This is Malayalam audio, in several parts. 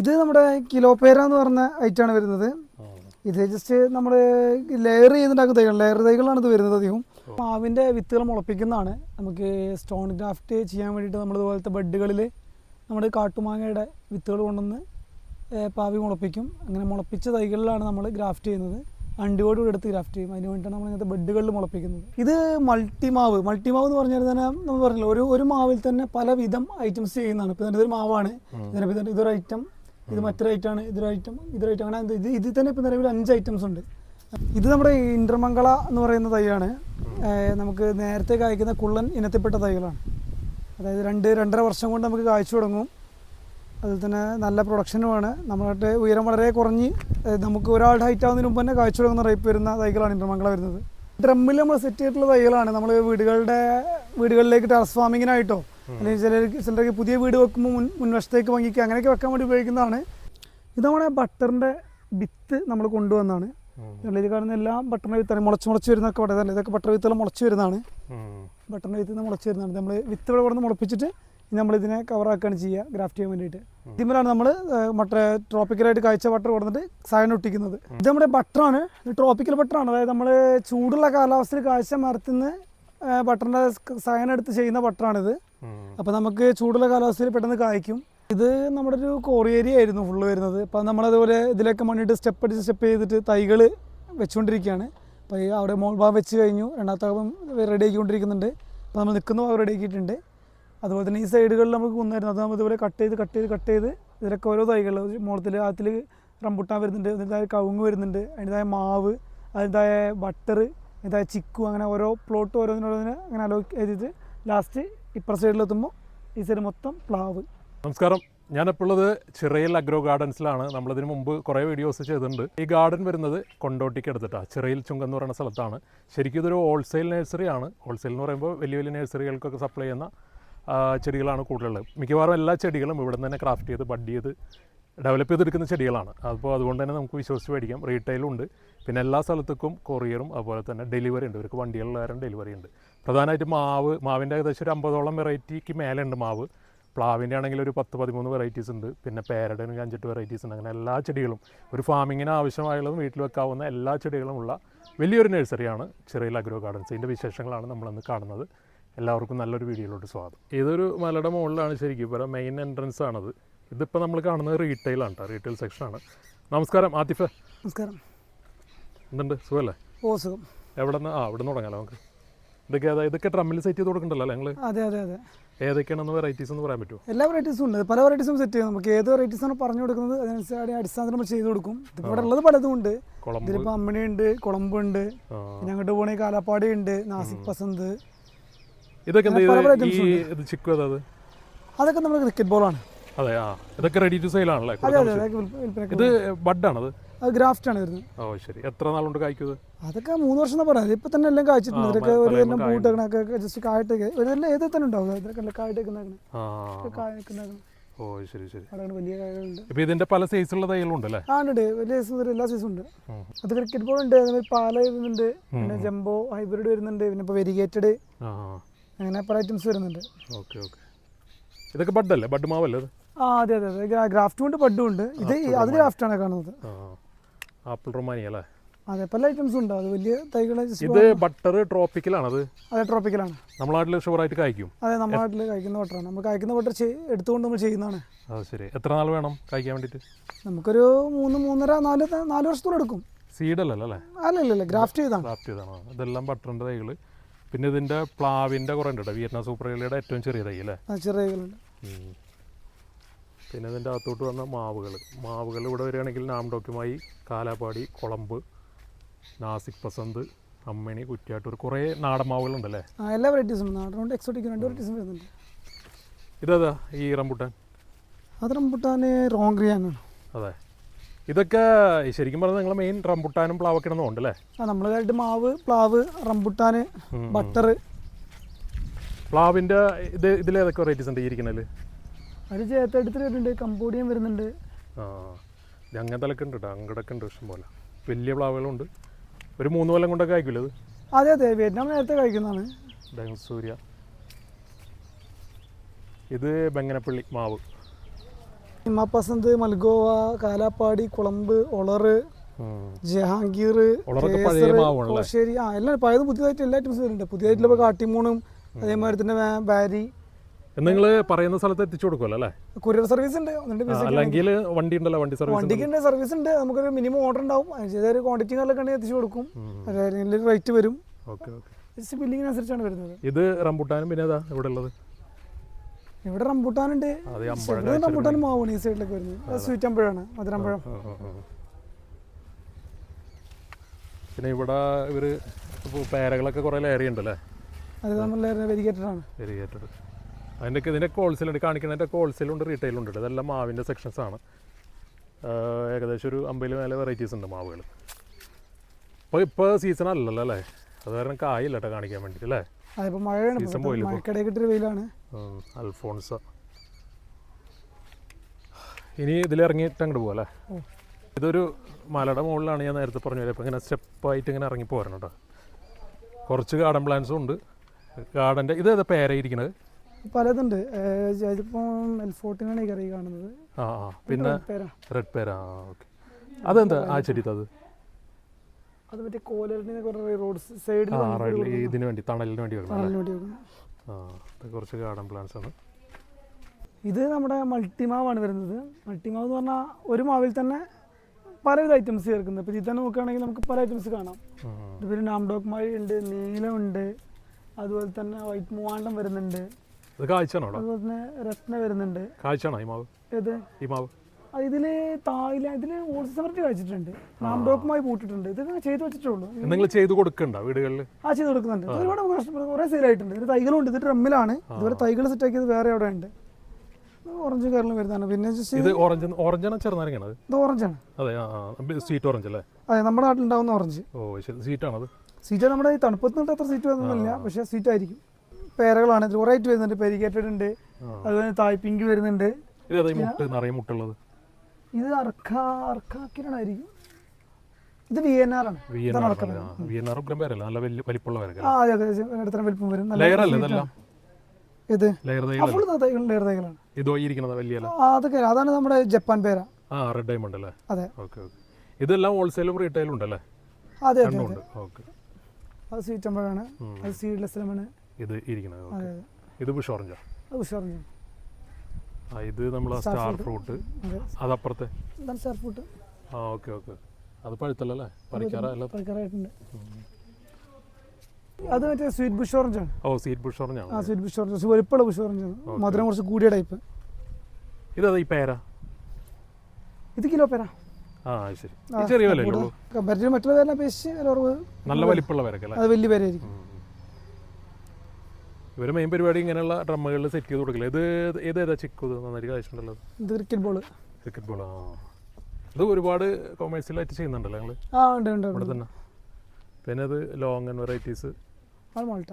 ഇത് നമ്മുടെ കിലോപേര എന്ന് പറഞ്ഞ ഐറ്റാണ് വരുന്നത്. ഇത് ജസ്റ്റ് നമ്മൾ ലെയർ ചെയ്തുണ്ടാക്കുന്ന തൈകൾ ലെയർ തൈകളാണ് ഇത് വരുന്നത് അധികം മാവിന്റെ വിത്തുകൾ മുളപ്പിക്കുന്നതാണ്. നമുക്ക് സ്റ്റോൺ ഗ്രാഫ്റ്റ് ചെയ്യാൻ വേണ്ടിയിട്ട് നമ്മൾ ഇതുപോലത്തെ ബെഡുകളിൽ നമ്മൾ കാട്ടുമാങ്ങയുടെ വിത്തുകൾ കൊണ്ടുവന്ന് പാവി മുളപ്പിക്കും. അങ്ങനെ മുളപ്പിച്ച തൈകളിലാണ് നമ്മൾ ഗ്രാഫ്റ്റ് ചെയ്യുന്നത്. അണ്ടിയോട് കൂടെ എടുത്ത് ഗ്രാഫ്റ്റ് ചെയ്യും. അതിന് വേണ്ടിയിട്ടാണ് നമ്മൾ ഇങ്ങനത്തെ ബെഡുകളിൽ മുളപ്പിക്കുന്നത്. ഇത് മൾട്ടിമാവ് മൾട്ടിമാവ് എന്ന് പറഞ്ഞാൽ തന്നെ നമ്മൾ പറഞ്ഞില്ല ഒരു ഒരു മാവിൽ തന്നെ പലവിധം ഐറ്റംസ് ചെയ്യുന്നതാണ്. ഇപ്പോൾ ഇതൊരു മാവാണ്. ഇതിനിപ്പോൾ ഇതൊരു ഐറ്റം ഇത് മറ്റൊരു ഐറ്റമാണ് ഇതൊരു ഐറ്റം ഇതൊരു ഐറ്റം അങ്ങനെ ഇത് ഇതിൽ തന്നെ ഇപ്പോൾ നിലവിൽ അഞ്ച് ഐറ്റംസ് ഉണ്ട്. ഇത് നമ്മുടെ ഇന്റർമംഗള എന്ന് പറയുന്ന തൈയാണ്. നമുക്ക് നേരത്തെ കായ്ക്കുന്ന കുള്ളൻ ഇനത്തിൽപ്പെട്ട തൈകളാണ്. അതായത് രണ്ട് രണ്ടര വർഷം കൊണ്ട് നമുക്ക് കായ്ച്ചു തുടങ്ങും. അതിൽ തന്നെ നല്ല പ്രൊഡക്ഷനുമാണ് നമ്മളുടെ ഉയരം വളരെ കുറഞ്ഞ് നമുക്ക് ഒരാളുടെ ഹൈറ്റ് ആവുന്നതിന് മുമ്പ് തന്നെ കായ്ച്ചു തുടങ്ങുന്ന റേപ്പ് വരുന്ന തൈകളാണ് ഇന്റർമംഗള വരുന്നത്. ഡ്രമ്മിൽ നമ്മൾ സെറ്റ് ചെയ്തിട്ടുള്ള തൈകളാണ്. നമ്മൾ വീടുകളുടെ വീടുകളിലേക്ക് ടെറസ് ഫാമിങ്ങിനായിട്ടോ അല്ലെങ്കിൽ ചിലർ ചിലരൊക്കെ പുതിയ വീട് വെക്കുമ്പോൾ മുൻ മുൻവശത്തേക്ക് വാങ്ങിക്കുക അങ്ങനെയൊക്കെ വെക്കാൻ വേണ്ടി ഉപയോഗിക്കുന്നതാണ്. ഇത് നമ്മുടെ ബട്ടറിന്റെ വിത്ത് നമ്മൾ കൊണ്ടുവന്നാണ്. ഇതിൽ കാണുന്ന എല്ലാം ബട്ടറിന്റെ വിത്താണ്. മുളച്ച് മുളച്ച് വരുന്നൊക്കെ വളരെ ഇതൊക്കെ ബട്ടർ വിത്തുകൾ മുളച്ച് വരുന്നതാണ്. ബട്ടറിന്റെ വിത്ത് മുളച്ച് വരുന്നതാണ്. നമ്മൾ വിത്ത് ഇവിടെ കൊടുന്ന് മുളപ്പിച്ചിട്ട് നമ്മൾ ഇതിനെ കവറാക്കുകയാണ് ചെയ്യുക ഗ്രാഫ്റ്റ് ചെയ്യാൻ വേണ്ടിയിട്ട്. ഇതിന്മേലാണ് നമ്മൾ മറ്റേ ട്രോപ്പിക്കലായിട്ട് കാഴ്ച ബട്ടർ കൊടുത്തിട്ട് സാധനം ഒട്ടിക്കുന്നത്. ഇത് നമ്മുടെ ബട്ടറാണ് ഈ ട്രോപ്പിക്കൽ ബട്ടറാണ് അതായത് നമ്മൾ ചൂടുള്ള കാലാവസ്ഥയിൽ കാഴ്ച മരത്തിൽ നിന്ന് ബട്ടറിന്റെ സാധനം എടുത്ത് ചെയ്യുന്ന ബട്ടറാണിത് അപ്പോൾ നമുക്ക് ചൂടുള്ള കാലാവസ്ഥയിൽ പെട്ടെന്ന് കായ്ക്കും. ഇത് നമ്മുടെ ഒരു കോറി ഏരിയ ആയിരുന്നു ഫുള്ള് വരുന്നത്. അപ്പോൾ നമ്മളതുപോലെ ഇതിലൊക്കെ മണ്ണിട്ട് സ്റ്റെപ്പ് അടിച്ച് സ്റ്റെപ്പ് ചെയ്തിട്ട് തൈകൾ വെച്ചുകൊണ്ടിരിക്കുകയാണ് അപ്പോൾ അവിടെ മോൾ ഭാഗം വെച്ച് കഴിഞ്ഞു. രണ്ടാമത്തെ റെഡി ആക്കിക്കൊണ്ടിരിക്കുന്നുണ്ട് അപ്പോൾ നമ്മൾ നിൽക്കുന്ന ഭാഗം റെഡി ആക്കിയിട്ടുണ്ട്. അതുപോലെ തന്നെ ഈ സൈഡുകളിൽ നമുക്ക് കുന്നായിരുന്നു അത് നമ്മൾ ഇതുപോലെ കട്ട് ചെയ്ത് കട്ട് ചെയ്ത് കട്ട് ചെയ്ത് ഇതിലൊക്കെ ഓരോ തൈകൾ മുളത്തിൽ അതിൽ റംബുട്ടാൻ വരുന്നുണ്ട്. അതിന്റെതായ കവുങ്ങ് വരുന്നുണ്ട്. അതിന്റെതായ മാവ് അതിന്റെതായ ബട്ടർ അതിന്റെതായ ചിക്കു അങ്ങനെ ഓരോ പ്ലോട്ട് ഓരോന്നിനോരോന്നിനെ അങ്ങനെ അലോ ചെയ്തിട്ട് ലാസ്റ്റ് ഇപ്പുറ സൈഡിലെത്തുമ്പോൾ ഈ സൈഡ് മൊത്തം പ്ലാവ്. നമസ്കാരം. ഞാനിപ്പോൾ ഉള്ളത് ചിറയിൽ അഗ്രോ ഗാർഡൻസിലാണ്. നമ്മളിതിന് മുമ്പ് കുറേ വീഡിയോസ് ചെയ്തിട്ടുണ്ട്. ഈ ഗാർഡൻ വരുന്നത് കൊണ്ടോട്ടിക്ക് എടുത്തിട്ടാണ് ചിറയിൽ ചുങ്കം എന്ന് പറയുന്ന സ്ഥലത്താണ്. ശരിക്കും ഇതൊരു ഹോൾസെയിൽ നഴ്സറിയാണ് ഹോൾസെയിൽ എന്ന് പറയുമ്പോൾ വലിയ വലിയ നഴ്സറികൾക്കൊക്കെ സപ്ലൈ ചെയ്യുന്ന ചെടികളാണ് കൂടുതലുള്ളത്. മിക്കവാറും എല്ലാ ചെടികളും ഇവിടെ തന്നെ ക്രാഫ്റ്റ് ചെയ്ത് ബഡ് ചെയ്ത് ഡെവലപ്പ് ചെയ്തെടുക്കുന്ന ചെടികളാണ്. അപ്പോൾ അതുകൊണ്ട് തന്നെ നമുക്ക് വിശ്വസിച്ച് മേടിക്കാം. റീറ്റെയിലും ഉണ്ട്. പിന്നെ എല്ലാ സ്ഥലത്തേക്കും കൊറിയറും അതുപോലെ തന്നെ ഡെലിവറി ഉണ്ട്. ഇവർക്ക് വണ്ടികളുള്ള കാരണം ഡെലിവറി ഉണ്ട്. പ്രധാനമായിട്ടും മാവ് മാവിന്റെ ഏകദേശം ഒരു അമ്പതോളം വെറൈറ്റിക്ക് മേലെ ഉണ്ട് മാവ്. പ്ലാവിന്റെ ആണെങ്കിൽ ഒരു പത്ത് പതിമൂന്ന് വെറൈറ്റീസ് ഉണ്ട്. പിന്നെ പേരയുടെ ഒരു അഞ്ചെട്ട് വെറൈറ്റീസ് ഉണ്ട്. അങ്ങനെ എല്ലാ ചെടികളും. ഒരു ഫാമിങ്ങിന് ആവശ്യമായുള്ളതും വീട്ടിൽ വെക്കാവുന്ന എല്ലാ ചെടികളുമുള്ള വലിയൊരു നഴ്സറിയാണ് ചെറിയ അഗ്രോ ഗാർഡൻസ് ഇതിന്റെ വിശേഷങ്ങളാണ് നമ്മളിന്ന് കാണുന്നത്. എല്ലാവർക്കും നല്ലൊരു വീഡിയോയിലോട്ട് സ്വാഗതം. ഇതൊരു മലയുടെ മുകളിലാണ് ശരിക്കും. ഇവിടെ മെയിൻ എൻട്രൻസ് ആണത്. ഇതിപ്പോൾ നമ്മൾ കാണുന്നത് റീറ്റെയിലാണ് കേട്ടോ റീറ്റെയിൽ സെക്ഷനാണ് നമസ്കാരം ആതിഫ. നമസ്കാരം. എന്തുണ്ട്? സുഖല്ലേ? ഓ സുഖം. എവിടെ നിന്ന് ആ ഇവിടെ നിന്ന് തുടങ്ങാലോ നമുക്ക്. ഇതൊക്കെ അതായത് ഇതൊക്കെ ഡ്രമ്മിൽ സെറ്റ് ചെയ്ത് കൊടുക്കണ്ടല്ലോ ഞങ്ങൾ അതെ അതെ അതെ. ഏതൊക്കെയാണെന്ന് വെറൈറ്റീസ് എന്ന് പറയാൻ പറ്റുമോ? എല്ലാ വെറൈറ്റീസും ഉണ്ട്. പല വെറൈറ്റീസും സെറ്റ് ചെയ്യും. നമുക്ക് ഏത് വെറൈറ്റീസ് ആണ് പറഞ്ഞു കൊടുക്കുന്നത് അതിനനുസരിച്ച് അടിസ്ഥാനത്തിൽ നമ്മൾ ചെയ്ത് കൊടുക്കും. ഇതിപ്പോൾ ഇവിടെ ഉള്ളത് പലതും ഉണ്ട്. ഇതിലിപ്പോൾ അമ്മണി ഉണ്ട് കുളമ്പുണ്ട് പിന്നെ അങ്ങോട്ട് പോകണേ കാലാപ്പാടി ഉണ്ട് നാസിക് പസന്ത്. ഇതൊക്കെ ചിക്കു അതായത് അതൊക്കെ നമ്മുടെ ക്രിക്കറ്റ് ബോളാണ് അതെ ആ. ഇതൊക്കെ റെഡി ടു സെയിൽ ആണല്ലേ? ഇത് ബഡാണത് അത് ഗ്രാഫ്റ്റ് ആണ് വരുന്നത്. ഓ ശരി. എത്ര നാളുണ്ട് കായ്ക്കുന്നത് അതൊക്കെ മൂന്ന് വർഷം എന്നാ പറയുന്നത് ഇപ്പൊ തന്നെ എല്ലാം കായ്ച്ചിട്ടുണ്ട്. ഇതൊക്കെ ഒരു തന്നെ എല്ലാം കായുണ്ട്. ജസ്റ്റ് കായിട്ടൊക്കെ. ഒരു എല്ലാം ഏതിൽ തന്നെ ഉണ്ടാവും. ഇതൊക്കെ കായൊക്കെ ഓ ശരി ശരി. വലിയ കായകളുണ്ട്. ഇപ്പൊ ഇതിന്റെ പല സൈസുള്ള തൈകളുണ്ട് അല്ലേ? ആ ഉണ്ട്. വലിയ സൈസ് എല്ലാ സൈസും ഉണ്ട്. അത് ക്രിക്കറ്റ് ബോൾ ഉണ്ട്. അതേമാതിരി പാല വരുന്നുണ്ട്. പിന്നെ ജംബോ ഹൈബ്രിഡ് വരുന്നുണ്ട്. പിന്നെ ഇപ്പൊ വെരിഗേറ്റഡ് അങ്ങനെ പല ഐറ്റംസ് വരുന്നുണ്ട്. Okay okay. ഇതൊക്കെ ബഡല്ലേ ബഡ് മാവല്ലേ ആ അതെ അതെ അതെ. ഗ്രാഫ്റ്റും ഉണ്ട് ബഡും ഉണ്ട്. ഇത് അത് ഗ്രാഫ്റ്റാണ് കാണുന്നത്. ആപ്പിൾ റൊമാനി അല്ലേ? അതെ പല ഐറ്റംസ് ഉണ്ട്. അത് വലിയ തൈകൾ ഇത് ബട്ടർ ട്രോപ്പിക്കലാണത് അതെ. ട്രോപ്പിക്കലാണ് നമ്മുടെ നാട്ടിൽ ഷുവറായിട്ട് കായ്ക്കും. അതെ നമ്മുടെ നാട്ടിൽ കഴിക്കുന്ന ബട്ടറാണ് നമ്മൾ കഴിക്കുന്ന ബട്ടർ എടുത്തുകൊണ്ട് നമ്മൾ ചെയ്യുന്നതാണ്. അത് ശരി. എത്ര നാൾ വേണം കായ്ക്കാൻ വേണ്ടിയിട്ട്? നമുക്കൊരു മൂന്ന് മൂന്നര നാല് നാല് വർഷത്തോളം എടുക്കും. സീഡ് അല്ലേ അല്ല? ഇല്ല ഗ്രാഫ്റ്റ് ചെയ്താണ്. ഗ്രാഫ്റ്റ് ചെയ്താണ്. ഇതെല്ലാം ബട്ടറിന്റെ തൈകൾ പിന്നെ ഇതിന്റെ പ്ലാവിന്റെ കുറേ ഉണ്ട് കേട്ടോ. വിയറ്റ്നാം സൂപ്പർ ഏലിയുടെ ഏറ്റവും ചെറിയ തൈ അല്ലേ? ചെറിയ തൈകളുണ്ട്. പിന്നെ ഇതിന്റെ അകത്തോട്ട് വന്ന മാവുകൾ. മാവുകൾ ഇവിടെ വരികയാണെങ്കിൽ നാംഡോക്കുമായി കാലാപ്പാടി കുളമ്പ് നാസിക് പസന്ത് അമ്മണി കുറ്റ്യാട്ടൂർ കുറേ നാടൻ മാവുകളുണ്ടല്ലേ ആ എല്ലാ വെറൈറ്റീസും നാടനുണ്ട് എക്സോട്ടിക് രണ്ട് വെറൈറ്റീസും വരുന്നുണ്ട്. ഇതേതാ ഈ റംബുട്ടാൻ? അത് റംബുട്ടാൻ റിയാനാണ് അതെ. ഇതൊക്കെ ശരിക്കും പറഞ്ഞാൽ നിങ്ങൾ മെയിൻ റംബുട്ടാനും പ്ലാവൊക്കെ ഉണ്ട് അല്ലേ ആ നമ്മളായിട്ട് മാവ് പ്ലാവ് റംബുട്ടാൻ ബട്ടർ പ്ലാവിന്റെ ഇത് ഇതിലേതൊക്കെ വെറൈറ്റീസ് ഉണ്ട് ഈ അതിൽ ചേത്തെടുത്ത് വരുന്നുണ്ട് കമ്പോഡിയം വരുന്നുണ്ട്. ആ അങ്ങനത്തെ ഒക്കെ ഉണ്ട് കേട്ടോ അങ്ങടൊക്കെ ഉണ്ട് ഇഷ്ടം പോലെ വലിയ പ്ലാവുകളുണ്ട്. ഒരു മൂന്ന് കൊല്ലം കൊണ്ടൊക്കെ കഴിക്കില്ല അതെ അതെ വിയറ്റ്നാം നേരത്തെ കഴിക്കുന്നതാണ്. സൂര്യ ഇത് ബെങ്ങനപ്പള്ളി മാവ്. ഹിമാപസന്ത് മൽഗോവ കാലാപ്പാടി കുളമ്പ് ഒളറ് ജഹാംഗീർ ശരി പഴയ കേസർ, മാവാണല്ലേ? കോശ്ശേരി ആ എല്ലാം പഴയത് പുതിയതായിട്ട് എല്ലാ ഐറ്റംസ് വരുന്നുണ്ട്. പുതിയതായിട്ടുള്ള കാട്ടിമൂണും അതേമാതിരി തന്നെ ബാരി നിങ്ങൾ പറയുന്ന സ്ഥലത്ത് എത്തിച്ചു കൊടുക്കുമല്ലോ അല്ലേ? കൊറിയർ സർവീസ് ഉണ്ട്. അല്ലെങ്കിൽ വണ്ടി ഉണ്ടല്ലോ വണ്ടി സർവീസ് വണ്ടിക്ക് സർവീസ് ഉണ്ട്. നമുക്കൊരു മിനിമം ഓർഡർ ഉണ്ടാവും. അതിന് ക്വാണ്ടിറ്റി കാര്യങ്ങളൊക്കെ ഉണ്ടെങ്കിൽ എത്തിച്ചു കൊടുക്കും. റേറ്റ് വരും. Okay okay. ബില്ലിങ്ങിനനുസരിച്ചാണ് വരുന്നത്. ഇത് റംബുട്ടാനും പിന്നെ ഇവിടെ ഉള്ളത്? ഇവിടെ റംബുട്ടാനുണ്ട് റംബൂട്ടാനും മാവാണ് ഈ സൈഡിലൊക്കെ വരുന്നത്. സ്വീറ്റ് അമ്പഴാണ്. മധുരമ്പഴം. പിന്നെ ഇവിടെ ഇവർ പേരകളൊക്കെ കുറേ ലേറിയുണ്ടല്ലേ അതെ അത് നമ്മൾ വെരിഗേറ്റഡ് ആണ് വെരിഗേറ്റഡ് അതിന്റെ ഇതിന്റെ ഹോൾസെയിൽ ഉണ്ട്. കാണിക്കുന്നതിന്റെ ഹോൾസെയിലുണ്ട് ഉണ്ട് റീറ്റെയിലും ഉണ്ട് ഇതെല്ലാം മാവിന്റെ സെക്ഷൻസ് ആണ്. ഏകദേശം ഒരു അമ്പതിൽ മേലെ വെറൈറ്റീസ് ഉണ്ട് മാവുകൾ. അപ്പോൾ ഇപ്പോൾ സീസൺ അല്ലല്ലോ അല്ലേ? അത് കാരണം കായില്ല കേട്ടോ കാണിക്കാൻ വേണ്ടിയിട്ട് അല്ലേ? അതിപ്പോൾ മഴയാണ് സീസൺ പോയില്ലേ? മഴക്കടയിൽ വെയിലാണ്. അൽഫോൺസ. ഇനി ഇതിലിറങ്ങിയിട്ട് അങ്ങോട്ട് പോകാം അല്ലേ? ഇതൊരു മലയുടെ മുകളിലാണ് ഞാൻ നേരത്തെ പറഞ്ഞു ഇപ്പോൾ ഇങ്ങനെ സ്റ്റെപ്പായിട്ട് ഇങ്ങനെ ഇറങ്ങി പോരണം കേട്ടോ. കുറച്ച് ഗാർഡൻ പ്ലാന്റ്സും ഉണ്ട്. ഗാർഡന്റെ ഇത് ഏതാ പേരയിരിക്കുന്നത് പലതുണ്ട്. ഇതിപ്പോൾ എൽ ഫോർട്ടീനാണ് കറി കാണുന്നത്. ആ പിന്നെ റെഡ് പേര. ഓക്കെ. അതെന്താ ആ ചെടി അത്? അത് മറ്റേ കോലറിനെ കുറേ റോഡ് സൈഡിൽ ഇതിന് വേണ്ടി തണലിന് വേണ്ടി അല്ലേ? വേണ്ടി ആ ഇത് കുറച്ച് ഗാർഡൻ പ്ലാന്റ്സ് ആണ്. ഇത് നമ്മുടെ മൾട്ടിമാവാണ് വരുന്നത്. മൾട്ടിമാവ് എന്ന് പറഞ്ഞാൽ ഒരു മാവിൽ തന്നെ പലവിധ ഐറ്റംസ് ചേർക്കുന്നത്. ഇപ്പം ഇതിൽ തന്നെ നോക്കുകയാണെങ്കിൽ നമുക്ക് പല ഐറ്റംസ് കാണാം. ഉം. ഇതുപോലെ നാംഡോക്ക് മഴ ഉണ്ട് നീലമുണ്ട് അതുപോലെ തന്നെ വൈറ്റ് മൂവാണ്ടം വരുന്നുണ്ട്. ഇത് കാഴ്ചയാണോ? അതുപോലെ രത്ന വരുന്നുണ്ട്. കാഴ്ചയാണോ ഈ മാവ്? ഏത്? ഈ മാവ്? ഇതിൽ തായില ഇതിൽ ഓൾസമർട്ടി കഴിച്ചിട്ടുണ്ട് നാംഡോക്കുമായി പൂട്ടിട്ടുണ്ട് ഇത് ചെയ്തു വെച്ചിട്ടുള്ളൂ. നിങ്ങൾ ചെയ്തു കൊടുക്കണ്ട വീടുകളിൽ ആ ചെയ്തു കൊടുക്കുന്നുണ്ട്. ഒരുപാട് കുറെ സെയിലായിട്ടുണ്ട് ഉണ്ട് തൈകളുണ്ട്. ഇത് ഡ്രമ്മിലാണ്. ഇതുവരെ തൈകൾ സെറ്റ് ആക്കിയത് വേറെ അവിടെ ഉണ്ട് ഓറഞ്ച് കേരളം വരുന്നതാണ്. പിന്നെ ഇത് ഓറഞ്ച് ഓറഞ്ചാണ് ചെറുനാരങ്ങയാണ് ഇത് ഓറഞ്ചാണ് അതെ സ്വീറ്റ് ഓറഞ്ച് അല്ലേ? അതെ നമ്മുടെ നാട്ടിലുണ്ടാവുന്ന ഓറഞ്ച് ഓ ശരി. അത്? സീറ്റ് നമ്മുടെ ഈ തണുപ്പത്ത് അത്ര സീറ്റ് വരുന്നില്ല പക്ഷേ സീറ്റ് ആയിരിക്കും. പേരകളാണ്. ഇതിൽ കുറേ ആയിട്ട് വരുന്നുണ്ട്. പെരിക്കേറ്റഡ് ഉണ്ട്. അതുപോലെ തായ് പിങ്ക് വരുന്നുണ്ട്. മുട്ടുള്ളത്? ഇത് അർക്ക അർക്കാക്കിനായിരിക്കും ഇത് വി എൻ ആർ ആണ്. V N R V N R ഉഗ്രം പേരല്ല? നല്ല വലിപ്പമുള്ള ആ അതെ അതെ ഇടത്തരം വലിപ്പം വരും. ലെയർ അല്ലേ sweet ഇതെല്ലാം? ഇത് ലെയർ ആ തൈകൾ ഫുൾ തൈകൾ ലെയർ തൈകളാണ്. ഇതോ ഇരിക്കുന്നത് വലിയ അതൊക്കെ അതാണ് നമ്മുടെ ജപ്പാൻ പേര. ആ റെഡ് ഡയമണ്ട് അല്ലേ? അതെ. ഓക്കെ ഓക്കെ ഇതെല്ലാം ഹോൾസെയിലും റീറ്റെയിലും ഉണ്ടല്ലേ? അതെ അതെ അത്. സ്വീറ്റ് അമ്പഴാണ് അത് സീഡ്ലെസ് ലെമണ്. ഇത് ഇരിക്കുന്നത്. ഇത് ബുഷ് ഓറഞ്ചാ? ആ ഇത് നമ്മൾ സ്റ്റാർ ഫ്രൂട്ട്. അതെ. അതപ്പുറത്തെ? സ്റ്റാർ ഫ്രൂട്ട് ആ ഓക്കെ ഓക്കെ. അത് പഴുത്തല്ലേ പറിക്കാറല്ല പറിക്കാറായിട്ടുണ്ട്. അത് മറ്റേ സ്വീറ്റ് ബുഷ് ഓറഞ്ച് ആണ്. ഓ സ്വീറ്റ് ബുഷ് ഓറഞ്ച് ആണ്. ആ സ്വീറ്റ് ബുഷ് ഓറഞ്ച് വലിപ്പമുള്ള ബുഷ് ഓറഞ്ച് ആണ്. മധുരം കുറച്ച് കൂടിയ ടൈപ്പ് ഇതത് ഈ പേര? ഇത് കിലോ പേര? ആ ശരി. ചെറിയ വിലയല്ലേ ഉള്ളൂ? കമ്പാരിറ്റീവ് മറ്റുള്ള പേരിനെ അപേക്ഷിച്ച് നല്ല വലിപ്പമുള്ള പേരൊക്കെ അത് വലിയ പേരായിരിക്കും. ഇവർ മെയിൻ പരിപാടി ഇങ്ങനെയുള്ള ഡ്രമ്മുകളിൽ സെറ്റ് ചെയ്ത് കൊടുക്കില്ല? ഇത് ഏത് ഏതാ ചിക്കു നന്നായിട്ട് കഴിച്ചിട്ടുണ്ടല്ലോ ഇത് ക്രിക്കറ്റ് ബോൾ ക്രിക്കറ്റ് ബോൾ ആ. ഇത് ഒരുപാട് കൊമേഴ്സ്യലായിട്ട് ചെയ്യുന്നുണ്ടല്ലോ ഞങ്ങൾ ആ ഉണ്ട് ഉണ്ട് ഇവിടെ തന്നെ. പിന്നെ അത് ലോങ് ആൻഡ് വെറൈറ്റീസ് മാൾട്ട.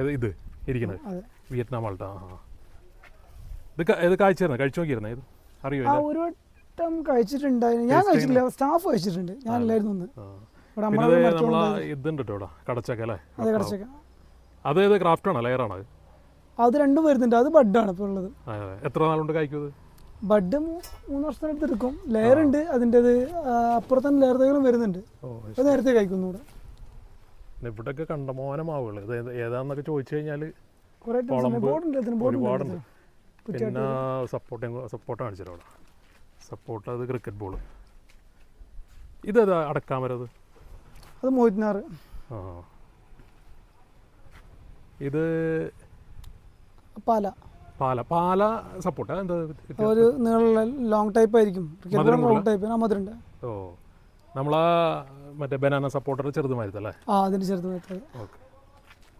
ഏത് ഇത് ഇരിക്കുന്നത്? വിയറ്റ്നാം മാൾട്ട ആ. ഇത് ഇത് കഴിച്ചു നോക്കിയിരുന്നേ ഇത്? അറിയോ ഒരു വട്ടം കഴിച്ചിട്ടുണ്ടായിരുന്നു. ഞാൻ കഴിച്ചിട്ടില്ല. സ്റ്റാഫ് കഴിച്ചിട്ടുണ്ട്. ഞാൻ ഇല്ലായിരുന്നു ഒന്ന് ഇതുണ്ട് കേട്ടോ ഇവിടെ കടച്ചക്ക. അല്ലേ അതെ കിടച്ചേക്കാം ക്രാഫ്റ്റ് ആണോ? ലെയറാണ് അത്? അത് രണ്ടും വരുന്നുണ്ട്. അത് ബഡ് ആണ് ഇപ്പോൾ ഉള്ളത്. എത്ര നാളുണ്ട് കഴിക്കും ഇത് ബഡ് മൂന്ന് വർഷത്തിനടുത്ത് എടുക്കും. ലെയർ ഉണ്ട്. അതിന്റെത് അപ്പുറത്ത് തന്നെ ലെയർ തൈകളും വരുന്നുണ്ട്. അത് നേരത്തെ കഴിക്കുന്നു ഇവിടെ. ഇവിടെയൊക്കെ കണ്ടമാന മാവുകൾ ഇത് ഏതാന്നൊക്കെ ചോദിച്ചു കഴിഞ്ഞാൽ ഒരുപാടുണ്ട്. പിന്നെ സപ്പോർട്ട് സപ്പോർട്ട് കാണിച്ചു സപ്പോർട്ട് അത് ക്രിക്കറ്റ് ബോൾ ഇതേതാ അടക്കാമരത് അത് മോഹിത്നാർ. ആ. ഇത് പാല. പാല. പാല സപ്പോർട്ട് എന്താ ഒരു നീളമുള്ള ലോങ് ടൈപ്പ് ആയിരിക്കും. ലോങ് ടൈപ്പ് മധുരണ്ട്. ഓ. നമ്മളാ മറ്റേ ബനാന സപ്പോർട്ടർ ചെറുതുമായിരുന്നല്ലേ? ആ അതിന് ചെറുത് മേത്തത് ഓക്കെ.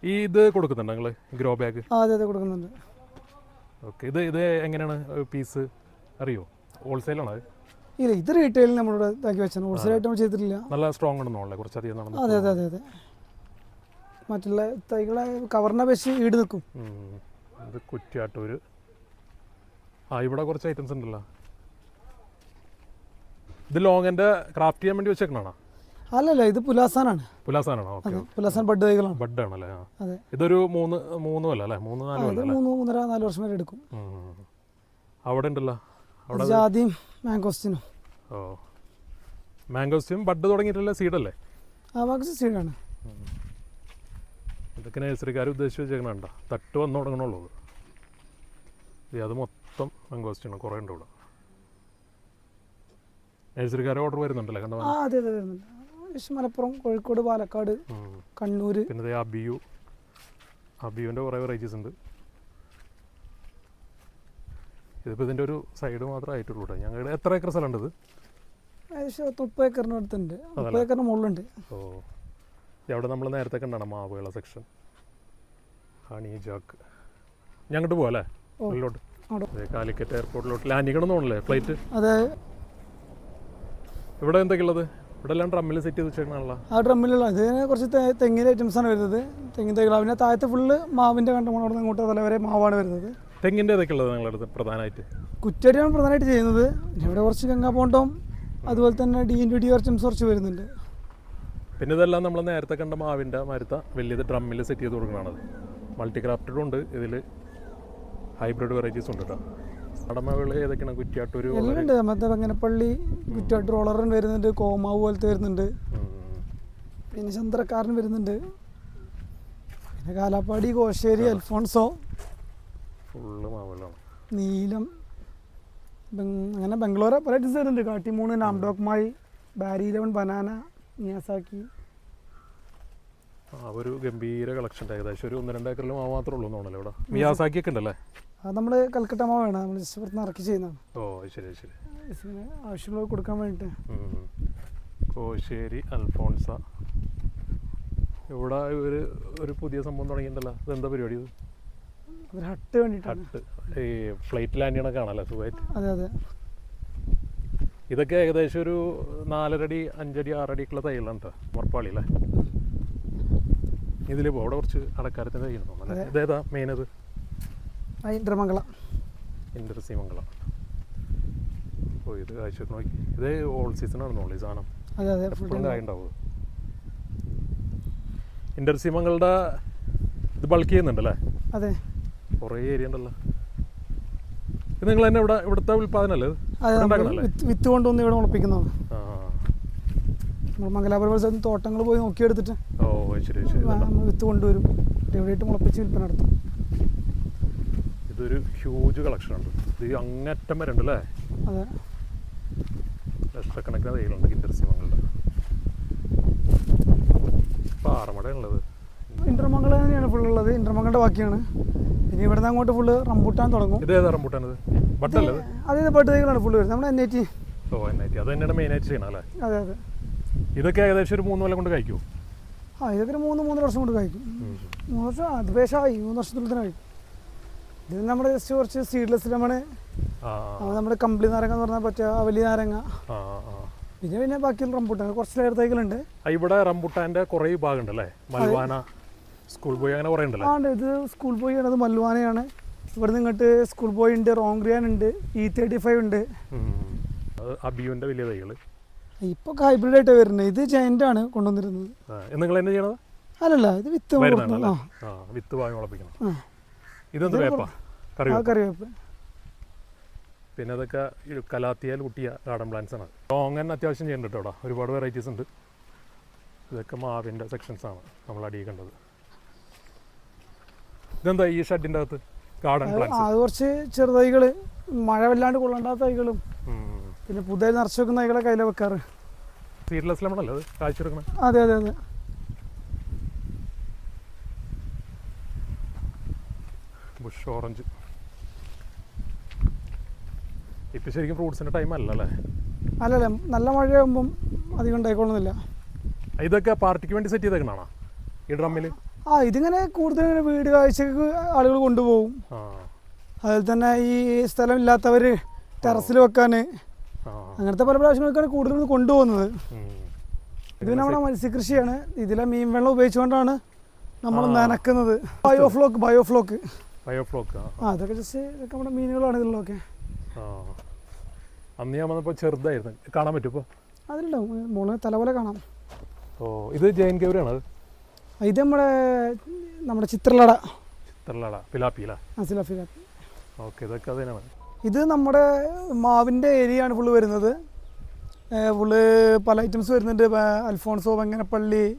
ഈ ഇത് കൊടുക്കുന്നുണ്ടോ നിങ്ങൾ ഗ്രോ ബാഗ് ആ അതെ അതെ കൊടുക്കുന്നുണ്ട്. ഓക്കെ. ഇത് ഇത് എങ്ങനെയാണ്? പീസ് അറിയോ? ഹോൾസെയിലാണോ ഇല്ല ഇത് റീറ്റെയിലിൽ നമ്മളിവിടെ ഇതാക്കി വെച്ചാൽ ഹോൾസെയിൽ ആയിട്ട് നമ്മൾ ചെയ്തിട്ടില്ല. നല്ല സ്ട്രോങ് ഉണ്ടെന്നുള്ളത് കുറച്ചധികം നടന്നു അതെ അതെ അതെ അതെ. മറ്റുള്ള തൈകളെ കവറിനെ വെച്ച് ഈട് നിൽക്കും. അത് ഇത് കുറ്റ്യാട്ടൂര്. ആ ഇവിടെ കുറച്ച് ഐറ്റംസ് ഉണ്ടല്ലോ. ഇത് ലോങ്ങിന്റെ ക്രാഫ്റ്റ് ചെയ്യാൻ വേണ്ടി വെച്ചേക്കണോ അല്ലല്ല ഇത് പുലാസാനാണ്. പുലാസാനാണോ? പുലാസാൻ ബഡ് തൈകളാണ്. ബഡ് ആണല്ലേ അതെ. ഇതൊരു മൂന്ന് മൂന്ന് കൊല്ലം അല്ലേ? മൂന്ന് നാല് കൊല്ലം മൂന്ന് മൂന്നര നാല് വർഷം വരെ എടുക്കും. അവിടെ ഉണ്ടല്ലോ. അവിടെ ജാതിയും മാംഗോസ്റ്റിനും ഓ. മാംഗോസ്റ്റിനും ബഡ് തുടങ്ങിയിട്ടുള്ള സീഡല്ലേ ആ ബാക്കി സീഡാണ് ഇതൊക്കെ നഴ്സറിക്കാർ ഉദ്ദേശിച്ച് വെച്ചേക്കണണ്ട? തട്ട് വന്നു തുടങ്ങണുള്ളൂ അത്. മൊത്തം മാംഗോസ്റ്റാണ് കുറേ ഉണ്ട് ഇവിടെ. നഴ്സറിക്കാർ ഓർഡർ വരുന്നുണ്ടല്ലേ? കണ്ടോ? ആ അതെ അതെ വരുന്നുണ്ട് മലപ്പുറം കോഴിക്കോട് പാലക്കാട്. കണ്ണൂർ പിന്നെ അബിയു അബിയുവിന്റെ കുറേ വെറൈറ്റീസ് ഉണ്ട്. ഇതിപ്പോൾ ഇതിന്റെ ഒരു സൈഡ് മാത്രമേ ആയിട്ടുള്ളൂ കേട്ടോ. ഞങ്ങളുടെ എത്ര ഏക്കർ സ്ഥലമുണ്ട് ഇത്? ഏകദേശം മുപ്പത് അടുത്തുണ്ട് മുപ്പത് ഏക്കറിന് മുകളിലുണ്ട്. ഓ. അവിടെ നമ്മൾ നേരത്തെ കണ്ടാണ് മാവുകള സെക്ഷൻ ഹണി ജാക്ക് ഞങ്ങോട്ട് ഓ. ഉള്ളിലോട്ട്. കാലിക്കറ്റ് എയർപോർട്ടിലോട്ട് ലാൻഡിങ് തോന്നണല്ലേ ഫ്ലൈറ്റ് അതെ. ഇവിടെ എന്തൊക്കെയുള്ളത്? ഇവിടെ എല്ലാം ഡ്രമ്മിൽ സെറ്റ് ചെയ്ത് വെച്ചേക്കണല്ലോ ആ ഡ്രമ്മിലുള്ള ഇത് കുറച്ച് തെങ്ങിന്റെ ഐറ്റംസ് ആണ് വരുന്നത്. തെങ്ങിൻ തൈകൾ. പിന്നെ താഴത്തെ ഫുള്ള് മാവിന്റെ കണ്ടമാണ് അവിടെ ഇങ്ങോട്ട് തല വരെ മാവാണ് വരുന്നത്. തെങ്ങിന്റെ ഏതൊക്കെയുള്ളത് ഉള്ളത് നിങ്ങളടുത്ത് പ്രധാനമായിട്ട്? കുറ്റരിയാണ് പ്രധാനമായിട്ട് ചെയ്യുന്നത്. ഇവിടെ കുറച്ച് ഗംഗാ പോണ്ടോം അതുപോലെ തന്നെ ഡി ഇൻ ഡി ഐറ്റംസ് കുറച്ച് വരുന്നുണ്ട്. പിന്നെ ഇതെല്ലാം നമ്മൾ നേരത്തെ കണ്ട മാവിന്റെ മരുത്ത വലിയത് ഡ്രമ്മിൽ സെറ്റ് ചെയ്ത് കൊടുക്കണത് മൾട്ടി ക്രാഫ്റ്റഡും ഉണ്ട്. ഇതിൽ ഹൈബ്രിഡ് വെറൈറ്റീസ് ഉണ്ട് കേട്ടോ അടമകൾ ഏതൊക്കെയാണ്? കുറ്റിയാട്ടൂർ ഉണ്ട്. മറ്റേ വെങ്ങനപ്പള്ളി കുറ്റിയാട്ടൂർ റോളറും വരുന്നുണ്ട്. കോമാവ് പോലത്തെ വരുന്നുണ്ട്. പിന്നെ ചന്ദ്രക്കാരൻ വരുന്നുണ്ട്. പിന്നെ കാലാപ്പാടി കോശ്ശേരി അൽഫോൺസോ. ഫുള്ള് മാവുകളാണ്. നീലം അങ്ങനെ ബംഗ്ലൂർ പല ഡിസൈൻ വരുന്നുണ്ട്. കാട്ടിമൂണ് നാംഡോക്മായി ബാരി ഇലവൻ ബനാന മിയാസാക്കി. ആ ഒരു ഗംഭീര കളക്ഷൻ ഏകദേശം ഒരു ഒന്ന് രണ്ട് ഏക്കറിൽ മാവ് മാത്രമേ ഉള്ളൂ എന്നാണല്ലോ ഇവിടെ? മിയാസാക്കി ഒക്കെ ഉണ്ടല്ലേ? അത് നമ്മൾ കൽക്കട്ട മാവാണ്. നമ്മൾ ജസ്റ്റ് ഇറക്കി ചെയ്യുന്നതാണ്. ഓ ശരി ശരി. ആവശ്യമുള്ളത് കൊടുക്കാൻ വേണ്ടിയിട്ട് കോശേരി അൽഫോൺസ. ഇവിടെ ഒരു ഒരു പുതിയ സംഭവം തുടങ്ങിയിട്ടുണ്ടല്ലോ. ഇതെന്താ പരിപാടി ഇത്? ഒരു ഹട്ട് വേണ്ടിയിട്ട് ഹട്ട്. ഈ ഫ്ലൈറ്റ് ലാൻഡിങ്ങൊക്കെ കാണാല്ലേ സുഖമായിട്ട്? അതെ അതെ. ഇതൊക്കെ ഏകദേശം ഒരു നാലരടി അഞ്ചടി ആറടിക്കുള്ള തൈകളാണ് കേട്ടോ മുറപ്പാളി അല്ലേ ഇതിൽ അവിടെ കുറച്ച് അടക്കാരത്തിന്റെ തൈ തോന്നുന്നു ഇതേതാ മെയിൻ അത് ഇന്ദ്രമംഗളം. ഇന്ദ്രസിമംഗളം. ഓ ഇത് കാഴ്ച നോക്കി. ഇത് ഓൾ സീസൺ ആണെന്നുള്ളൂ ഈ സാധനം. എപ്പോഴും കായ ഉണ്ടാവും ഇത് ബൾക്ക് ചെയ്യുന്നുണ്ടല്ലേ? അതെ. കുറേ ഏരിയ ഉണ്ടല്ലോ. നിങ്ങൾ തന്നെ ഇവിടെ ഇവിടുത്തെ ഉൽപ്പാദനമല്ലേ വിത്ത് കൊണ്ടുവന്ന് ഇവിടെ മുളപ്പിക്കുന്നതാണ്. നമ്മൾ മംഗലാപുരം തോട്ടങ്ങൾ പോയി നോക്കിയെടുത്തിട്ട് ഓ ശരി ശരി വിത്ത് കൊണ്ടുവരും. ഇവിടെയായിട്ട് മുളപ്പിച്ച് വിൽപ്പന നടത്തും. ഇതൊരു ഹ്യൂജ് കളക്ഷൻ ഉണ്ട്. ഇത് അങ്ങറ്റം വരെ ഉണ്ട് അല്ലേ അതെ. ലക്ഷക്കണക്കിന് തൈകളുണ്ട് പാറമട ഉള്ളത് ഇന്റർമംഗള തന്നെയാണ് ഫുൾ ഉള്ളത്. ഇന്റർമംഗളുടെ ബാക്കിയാണ്. ഇനി ഇവിടുന്ന് അങ്ങോട്ട് ഫുള്ള് റംബൂട്ടാൻ തുടങ്ങും. ഇത് ഏതാ ബട്ടല്ലേ ഇത് അതെ ബഡ് തൈകളാണ് ഫുള്ള് വരുന്നത്. നമ്മുടെ എൻ ഐ ടി ഓ എന്നായിട്ട് അത് തന്നെയാണ് മെയിനായിട്ട് ചെയ്യണം അല്ലേ? അതെ അതെ. ഇതൊക്കെ ഏകദേശം ഒരു മൂന്ന് കൊല്ലം കൊണ്ട് കഴിക്കുമോ ആ ഇതൊക്കെ ഒരു മൂന്ന് മൂന്നര വർഷം കൊണ്ട് കഴിക്കും. മൂന്ന് വർഷം അത് പേശായി മൂന്ന് വർഷത്തിൽ തന്നെ കഴിക്കും. ഇത് നമ്മുടെ ജസ്റ്റ് കുറച്ച് സീഡ്ലെസ് ലെമണ് നമ്മുടെ കമ്പിളി നാരങ്ങ എന്ന് പറഞ്ഞാൽ പറ്റുക വലിയ നാരങ്ങ. പിന്നെ പിന്നെ ബാക്കിയുള്ള റംബൂട്ടാൻ. കുറച്ച് ലെയർ തൈകളുണ്ട്. ഇവിടെ റംബൂട്ടാന്റെ കുറേ ഭാഗം ഉണ്ടല്ലേ? മൽവാന സ്കൂൾ ബോയ് അങ്ങനെ കുറേ ഉണ്ടല്ലേ ആ ഇത് സ്കൂൾ ബോയ് ആണ് അത് മല്ലുവാനയാണ്. ഇവിടെ ഇങ്ങോട്ട് സ്കൂൾ ബോയ് ഉണ്ട് റോങ്ക്രിയാൻ ഉണ്ട് ഇ തേർട്ടി ഫൈവ് ഉണ്ട് അബിയുവിന്റെ വലിയ തൈകൾ. ഇപ്പോൾ ഹൈബ്രിഡ് ആയിട്ട് വരുന്നത്. ഇത് ജയന്റ് ആണ് കൊണ്ടുവന്നിരുന്നത്. നിങ്ങൾ എന്നെ ചെയ്യണത്? അല്ലല്ല ഇത് വിത്ത് വിത്ത് വാങ്ങി മുളപ്പിക്കണം ഇതെന്ത് വേപ്പ? കറിവേപ്പ്. പിന്നെ അതൊക്കെ കലാത്തിയാൽ കുട്ടിയ ഗാർഡൻ പ്ലാന്റ്സ് ആണ്. ലോങ്ങൻ അത്യാവശ്യം ചെയ്യുന്നുണ്ട് കേട്ടോ ഒരുപാട് വെറൈറ്റീസ് ഉണ്ട്. ഇതൊക്കെ മാവിന്റെ സെക്ഷൻസ് ആണ് നമ്മൾ അടിയിൽ കണ്ടത്. ഇതെന്താ ഈ ഷെഡിന്റെ അകത്ത്? ഗാർഡൻ അത് പ്ലാന്റ്സ് അത് കുറച്ച് ചെറുതൈകൾ മഴ വല്ലാണ്ട് കൊള്ളണ്ടാത്ത തൈകളും. പിന്നെ പുതിയ നിറച്ച് വെക്കുന്ന തൈകളെ കയ്യിൽ വെക്കാറ്. സീഡ്ലെസ് ലെമണല്ലോ അത്? കാഴ്ചയെടുക്കണം അതെ അതെ അതെ. ബുഷ് ഓറഞ്ച് ഇപ്പം ശരിക്കും ഫ്രൂട്ട്സിന്റെ ടൈം അല്ല അല്ലേ? അല്ലല്ല നല്ല മഴയാകുമ്പം അധികം ഉണ്ടായിക്കൊള്ളുന്നില്ല. ഇതൊക്കെ പാർട്ടിക്ക് വേണ്ടി സെറ്റ് ചെയ്തേക്കണാണോ ഈ ഡ്രമ്മിൽ ആ ഇതിങ്ങനെ കൂടുതൽ വീട് കാഴ്ചക്ക് ആളുകൾ കൊണ്ടുപോകും. അതിൽ തന്നെ ഈ സ്ഥലമില്ലാത്തവർ ടെറസിൽ വെക്കാൻ അങ്ങനത്തെ പല പ്രാവശ്യങ്ങൾക്കാണ് കൂടുതൽ കൊണ്ടുപോകുന്നത്. ഇത് നമ്മുടെ മത്സ്യകൃഷിയാണ്. ഇതിലെ മീൻ വെള്ളം ഉപയോഗിച്ചുകൊണ്ടാണ് നമ്മൾ. നനക്കുന്നത്. ബയോഫ്ലോക്ക് ബയോഫ്ലോക്ക് ബയോഫ്ലോക്ക് ആ. അതൊക്കെ ജസ്റ്റ് ഇതൊക്കെ നമ്മുടെ മീനുകളാണ് ഇതിലൊക്കെ അന്ന് ഞാൻ വന്നപ്പോൾ ചെറുതായിരുന്നു. കാണാൻ പറ്റും ഇപ്പോൾ അതിലുണ്ടാവും. തല തലപോലെ കാണാം. ഓ ഇത് ജയൻ ഗൗരിയാണ് അത്? ഇത് നമ്മുടെ നമ്മുടെ ചിത്രലട. ചിത്രലട അസിലഫില ഓക്കെ ഇതൊക്കെ അതിനാണ് ഇത് നമ്മുടെ മാവിന്റെ ഏരിയ ആണ് ഫുള്ള് വരുന്നത്. ഫുള്ള് പല ഐറ്റംസ് വരുന്നുണ്ട്. അൽഫോൺസോ വെങ്ങനപ്പള്ളി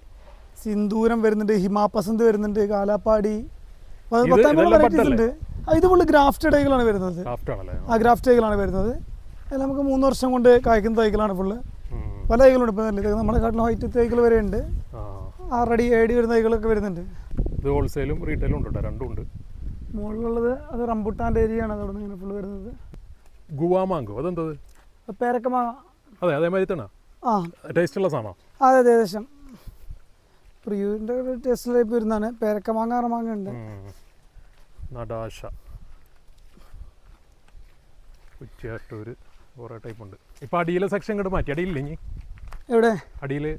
സിന്ദൂരം വരുന്നുണ്ട് ഹിമാപസന്ത് വരുന്നുണ്ട് കാലാപ്പാടി. ഇത് പത്താമ്പത് ഇതെല്ലാം varieties ഉണ്ട്. ആ, ഇത് ഫുള്ള് ഗ്രാഫ്റ്റ് തൈകളാണ് വരുന്നത്. ക്രാഫ്റ്റ് ആണല്ലേ? ആ ഗ്രാഫ്റ്റ് തൈകളാണ് വരുന്നത്. അത് നമുക്ക് മൂന്ന് വർഷം കൊണ്ട് കായ്ക്കുന്ന തൈകളാണ് ഫുള്ള്. ഉം. പല തൈകളുണ്ട് ഇപ്പോൾ ഇത് നമ്മുടെ കാട്ടിൽ ഹൈറ്റ് തൈകൾ വരെ ഉണ്ട്. ആ. ആറടി ഏടി വരുന്ന തൈകളൊക്കെ വരുന്നുണ്ട്. ഇത് ഹോൾസെയിലും റീറ്റെയിലും ഉണ്ട് കേട്ടോ രണ്ടും ഉണ്ട്. മുകളിലുള്ളത് അത് റംബുട്ടാന്റെ ഏരിയയാണ് അതവിടെ നിന്ന് ഇങ്ങനെ ഫുള്ള് വരുന്നത്. ഗുവാമാങ്കോ അതെന്തത്? പേരക്ക മാങ്ങ. അതെ അതേമാതിരി തന്നെ. ആ. ടേസ്റ്റ് ഉള്ള സാധനം. അതെ അതെ ഏകദേശം പ്രിയൂരിന്റെ ടേസ്റ്റിലേക്ക് വരുന്നതാണ്. പേരക്കമാങ്ങ അറമാങ്ങ ഉണ്ട്. നടാശ. ഉച്ചയാട്ടൂർ കുറേ ടൈപ്പ് ഉണ്ട്. ഇപ്പം അടിയിലെ സെക്ഷൻ ഇങ്ങോട്ട് മാറ്റി. അടിയില്ലേ ഇനി? എവിടെ? അടിയിൽ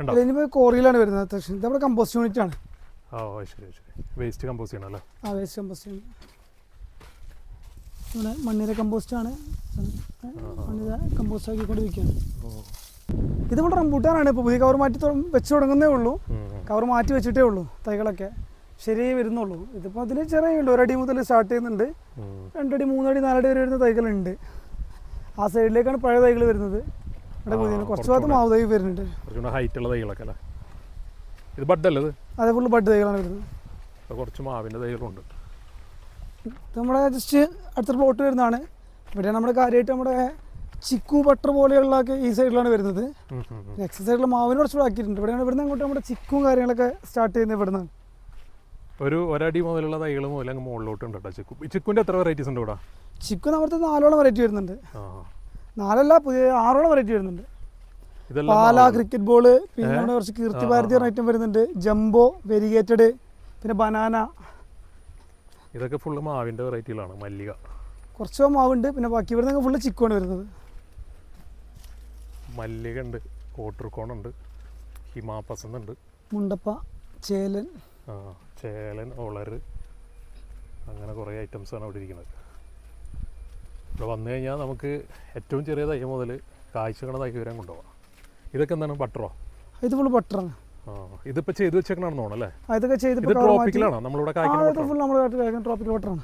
ഇനിയിപ്പോൾ കോറിയിലാണ് വരുന്നത് നമ്മുടെ കമ്പോസ്റ്റ് യൂണിറ്റ് ആണ്. ഓ, ശരി ശരി. വേസ്റ്റ് കമ്പോസ് ചെയ്യണം അല്ലേ? ആ വേസ്റ്റ് കമ്പോസ്റ്റ് ചെയ്യണം ഇവിടെ മണ്ണിര കമ്പോസ്റ്റ് ആണ്. മണ്ണിര കമ്പോസ്റ്റ് ആക്കിക്കൊണ്ട് വയ്ക്കുകയാണ് ഓ. ഇത് നമ്മുടെ റംബൂട്ടാനാണ്. ഇപ്പോൾ പുതിയ കവർ മാറ്റി വെച്ച് തുടങ്ങുന്നേ ഉള്ളൂ. കവർ മാറ്റി വെച്ചിട്ടേ ഉള്ളൂ. തൈകളൊക്കെ ശരിയായി വരുന്നുള്ളൂ. ഇതിപ്പോൾ അതിൽ ചെറിയ ഉണ്ട്. ഒരടി മുതൽ സ്റ്റാർട്ട് ചെയ്യുന്നുണ്ട്. രണ്ടടി മൂന്നടി നാലടി വരെ വരുന്ന തൈകളുണ്ട്. ആ സൈഡിലേക്കാണ് പഴയ തൈകൾ വരുന്നത്. കുറച്ച് ഭാഗത്ത്. മാവ് തൈ വരുന്നുണ്ട്. കുറച്ചുകൂടെ ഹൈറ്റ് ഉള്ള തൈകളൊക്കെ അല്ലേ? ഇത് ബഡല്ലേ ഇത്? അതേ ഫുള്ള് ബഡ് തൈകളാണ് വരുന്നത്. കുറച്ച് മാവിന്റെ തൈകളുണ്ട്. നമ്മുടെ ജസ്റ്റ് അടുത്ത പ്ലോട്ട് വരുന്നതാണ്. ഇവിടെ നമ്മുടെ കാര്യമായിട്ട് നമ്മുടെ ചിക്കു ബട്ടർ പോലെയുള്ള ഈ സൈഡിലാണ് വരുന്നത്. നെക്സ്റ്റ് സൈഡിൽ മാവിന് കുറച്ചുകൂടെ ആക്കിയിട്ടുണ്ട്. ഇവിടെയാണ് ഇവിടുന്ന് അങ്ങോട്ട് നമ്മുടെ ചിക്കും കാര്യങ്ങളൊക്കെ സ്റ്റാർട്ട് ചെയ്യുന്നത് ഇവിടുന്ന് ഒരു ഒരടി മുതലുള്ള തൈകൾ മുതൽ അങ്ങ് മുകളിലോട്ട് ഉണ്ട് കേട്ടോ ചിക്കു. ചിക്കുന്റെ എത്ര വെറൈറ്റീസ് ഉണ്ട് ഇവിടെ? ചിക്കു നമ്മുടെ നാലോളം വെറൈറ്റി വരുന്നുണ്ട്. നാലല്ല പുതിയ ആറോളം വെറൈറ്റി വരുന്നുണ്ട്. പാല ക്രിക്കറ്റ് ബോൾ പിന്നെ നമ്മുടെ കുറച്ച് കീർത്തി ഭാരതി. ഐറ്റം വരുന്നുണ്ട്. ജംബോ വെരിഗേറ്റഡ് പിന്നെ ബനാന ഇതൊക്കെ ഫുള്ള് മാവിന്റെ വെറൈറ്റികളാണ് മല്ലിക. കുറച്ച് മാവുണ്ട് പിന്നെ ബാക്കി വരുന്ന ഫുള്ള് ചിക്കോണ് വരുന്നത്. മല്ലിക ഉണ്ട് കോട്ടർക്കോണുണ്ട് ഹിമാപസന്ത് ഉണ്ട്. മുണ്ടപ്പ ചേലൻ. ആ ചേലൻ ഒളർ അങ്ങനെ കുറേ ഐറ്റംസ് ആണ് അവിടെ ഇരിക്കുന്നത്. ഇവിടെ വന്നു കഴിഞ്ഞാൽ നമുക്ക് ഏറ്റവും ചെറിയ തൈ മുതൽ കാഴ്ച തൈ വരാൻ കൊണ്ടുപോകാം ഇതൊക്കെ എന്താണ്? ബട്ടറോ? ഇത് ഫുൾ ബട്ടറാണ് ഇതിപ്പോ ചെയ്തു ചെയ്ത് വെച്ചേക്കണമെന്ന് തോന്നുന്നു അല്ലേ ഇതൊക്കെ മാറ്റി. ട്രോപ്പിക്കലാണോ നമ്മളിവിടെ ട്രോപ്പിക്കൽ ബട്ടറാണ്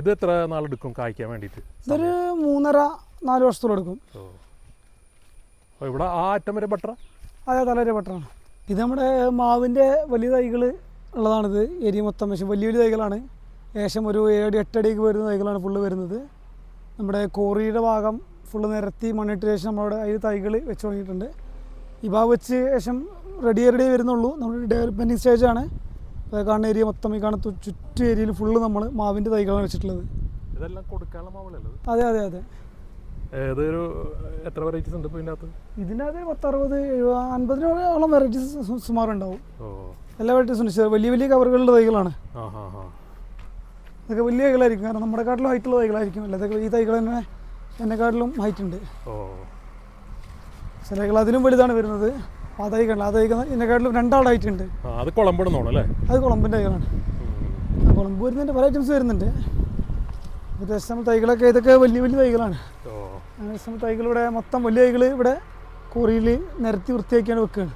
ഇത് എത്ര നാളെടുക്കും കായ്ക്കാൻ വേണ്ടിയിട്ട്? ഇതൊരു മൂന്നര നാല് വർഷത്തോളം എടുക്കും. ഇവിടെ ആ അറ്റം വരെ ബട്ടറ അതെ തലവരെ ബട്ടറാണ് ഇത് നമ്മുടെ മാവിന്റെ വലിയ തൈകൾ ഉള്ളതാണിത്. എരി മൊത്തം പക്ഷേ വലിയ വലിയ തൈകളാണ്. ഏകദേശം ഒരു ഏഴ് എട്ടടിക്ക് വരുന്ന തൈകളാണ് ഫുള്ള് വരുന്നത്. നമ്മുടെ കോറിയുടെ ഭാഗം ഫുള്ള് നിരത്തി മണ്ണിട്ട് ശേഷം നമ്മളവിടെ അതിൽ തൈകൾ വെച്ച് തുടങ്ങിയിട്ടുണ്ട്. ഈ ഭാഗം വെച്ച് ശേഷം റെഡി റെഡി വരുന്നുള്ളൂ. നമ്മൾ ഡെവലപ്മെന്റിങ് സ്റ്റേജാണ് അതേ കാണുന്ന ഏരിയ മൊത്തം ഈ കാണുന്ന ചുറ്റും ഏരിയയിൽ ഫുള്ള് നമ്മൾ മാവിന്റെ തൈകളാണ് വെച്ചിട്ടുള്ളത്. ഇതെല്ലാം കൊടുക്കാനുള്ള മാവുകളല്ലേ അതെ അതെ അതെ. ഏതൊരു എത്ര വെറൈറ്റീസ് ഉണ്ട് ഇതിനകത്ത്? ഇതിനകത്ത് പത്തറുപത് എഴുപത് അൻപതിനോളം വെറൈറ്റീസ് സുമാറുണ്ടാവും. എല്ലാ വെറൈറ്റീസും ഉണ്ട്. വലിയ വലിയ കവറുകളുടെ തൈകളാണ്. ആ ഹാ ഹാ ഇതൊക്കെ വലിയ തൈകളായിരിക്കും. കാരണം നമ്മുടെ കാട്ടിലും ഹൈറ്റുള്ള തൈകളായിരിക്കും. അല്ല ഇതൊക്കെ ഈ തൈകൾ തന്നെ എന്നെക്കാട്ടിലും ഹൈറ്റ് ഉണ്ട്. ഓ. ചില തൈകൾ അതിലും വലുതാണ് വരുന്നത്. ആ തൈ ആ ആ തൈ എന്നെക്കാട്ടിലും രണ്ടാൾ ഹൈറ്റ് ഉണ്ട്. അത് കുളമ്പിടുന്നോളല്ലേ അത് കുളമ്പിന്റെ തൈകളാണ്. കുളമ്പ് വരുന്നതിന്റെ പല ഐറ്റംസ് വരുന്നുണ്ട്. അത്യാവശ്യം നമ്മൾ തൈകളൊക്കെ ഇതൊക്കെ വലിയ വലിയ തൈകളാണ്. ഏകദേശം തൈകൾ ഇവിടെ മൊത്തം വലിയ തൈകൾ ഇവിടെ കോറിയിൽ നിരത്തി വൃത്തിയാക്കിയാണ് വെക്കുകയാണ്.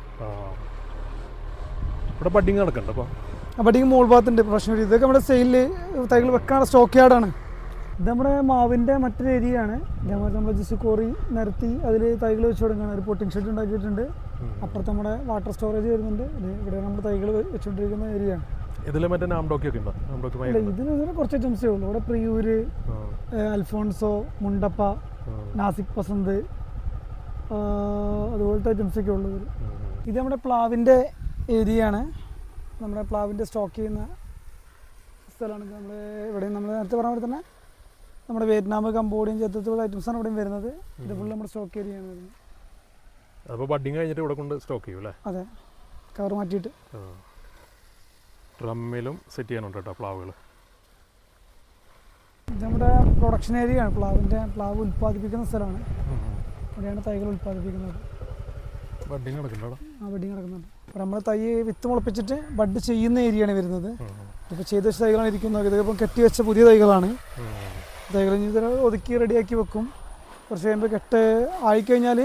ഇവിടെ ബഡിങ് നടക്കണ്ട അവിടേക്ക് മോൾ ഭാഗത്തുണ്ട്. പ്രശ്നം ഇതൊക്കെ നമ്മുടെ സെയിലിൽ തൈകൾ വെക്കാനുള്ള സ്റ്റോക്ക് യാർഡാണ് ഇത് നമ്മുടെ മാവിന്റെ മറ്റൊരു ഏരിയ ആണ്. നമ്മൾ ജസ്റ്റ് കോറി നിരത്തി അതിൽ തൈകൾ വെച്ച് തുടങ്ങുകയാണ്. ഒരു പൊട്ടിങ് ഷെഡ് ഉണ്ടാക്കിയിട്ടുണ്ട്. അപ്പുറത്ത് നമ്മുടെ വാട്ടർ സ്റ്റോറേജ് വരുന്നുണ്ട്. ഇവിടെ നമ്മൾ തൈകൾ വെച്ചുകൊണ്ടിരിക്കുന്ന ഏരിയ ആണ് ഇതിൽ മറ്റേ നാംഡോക്കിയൊക്കെ ഉണ്ടോ? ഇതിന് ഇതിന് കുറച്ച് ഐറ്റംസേ ഉള്ളൂ. ഇവിടെ പ്രിയൂര് അൽഫോൺസോ മുണ്ടപ്പ നാസിക് പസന്ത് അതുപോലത്തെ ഐറ്റംസൊക്കെ ഉള്ളൂ ഇതിൽ ഇത് നമ്മുടെ പ്ലാവിന്റെ ഏരിയ ആണ്. നമ്മുടെ പ്ലാവിന്റെ സ്റ്റോക്ക് ചെയ്യുന്ന സ്ഥലമാണ്. നമ്മൾ ഇവിടെ നമ്മൾ നേരത്തെ പറഞ്ഞ പോലെ തന്നെ നമ്മുടെ വിയറ്റ്നാം കംബോഡിയൻ ചത്തത്തുള്ള ഐറ്റംസാണ് ഇവിടെയും വരുന്നത്. ഇത് ഫുൾ നമ്മുടെ സ്റ്റോക്ക് ഏരിയ ആണ് വരുന്നത്. അപ്പോൾ ബഡിങ് കഴിഞ്ഞിട്ട് ഇവിടെ കൊണ്ട് സ്റ്റോക്ക് ചെയ്യും അല്ലേ? അതെ. കവർ മാറ്റിയിട്ട്. ഡ്രമ്മിലും സെറ്റ് ചെയ്യാനുണ്ട് കേട്ടോ പ്ലാവുകൾ ഇത് നമ്മുടെ പ്രൊഡക്ഷൻ ഏരിയയാണ് പ്ലാവിന്റെ പ്ലാവ് ഉൽപ്പാദിപ്പിക്കുന്ന സ്ഥലമാണ്. ഇവിടെയാണ് തൈകൾ ഉൽപ്പാദിപ്പിക്കുന്നത്. ബഡിങ് നടക്കുന്നുണ്ടോ ആ ബഡിങ് നടക്കുന്നുണ്ട്. അപ്പോൾ നമ്മൾ തൈ വിത്ത് മുളപ്പിച്ചിട്ട് ബഡ് ചെയ്യുന്ന ഏരിയയാണ് വരുന്നത്. ഇപ്പോൾ ചെയ്ത വെച്ച തൈകളാണ് ഇരിക്കുന്നത്. ഇതിപ്പോൾ കെട്ടി വെച്ച പുതിയ തൈകളാണ്. തൈകൾ ഒതുക്കി റെഡിയാക്കി വെക്കും. കുറച്ച് കഴിയുമ്പോൾ കെട്ട് ആയിക്കഴിഞ്ഞാൽ